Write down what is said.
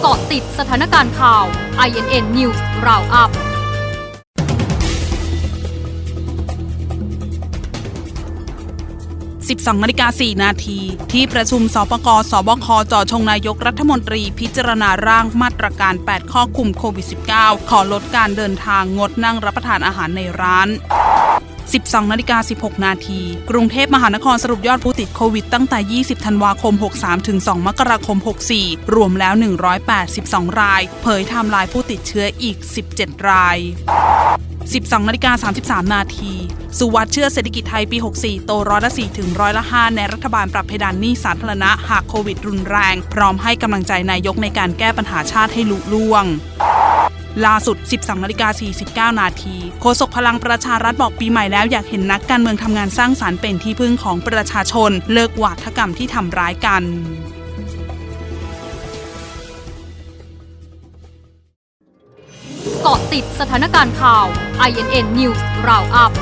เกาะติดสถานการณ์ข่าว INN News Roundup 12นาฬิกา4นาที ที่ประชุมสปกสบคจ่อชงนายกรัฐมนตรีพิจารณาร่างมาตรการ 8 ข้อคุมโควิด -19 ขอลดการเดินทางงดนั่งรับประทานอาหารในร้าน 12นาฬิกา16 นาที กรุงเทพมหานครสรุปยอดผู้ติดโควิดตั้งแต่ 20 ธันวาคม 63 ถึง 2 มกราคม 64 รวมแล้ว 182 ราย เผยไทม์ไลน์ผู้ติดเชื้ออีก 17 ราย 12นาฬิกา33 นาทีสุวัสด์เชื่อเศรษฐกิจไทยปี 64 โตร้อยละ 4 ถึงร้อยละ 5 ในรัฐบาลปรับเพดานหนี้สาธารณะหากโควิดรุนแรง พร้อมให้กำลังใจนายกในการแก้ปัญหาชาติให้ลุล่วง ล่าสุด 12นาฬิกา49 นาทีโฆษกพลังประชารัฐบอกปีใหม่แล้วอยากเห็นนักการเมืองทำงานสร้างสารรค์เป็นที่พึ่งของประชาชน เลิกวาทกรรมที่ทำร้ายกันเกาะติดสถานการณ์ข่าว INN News Roundup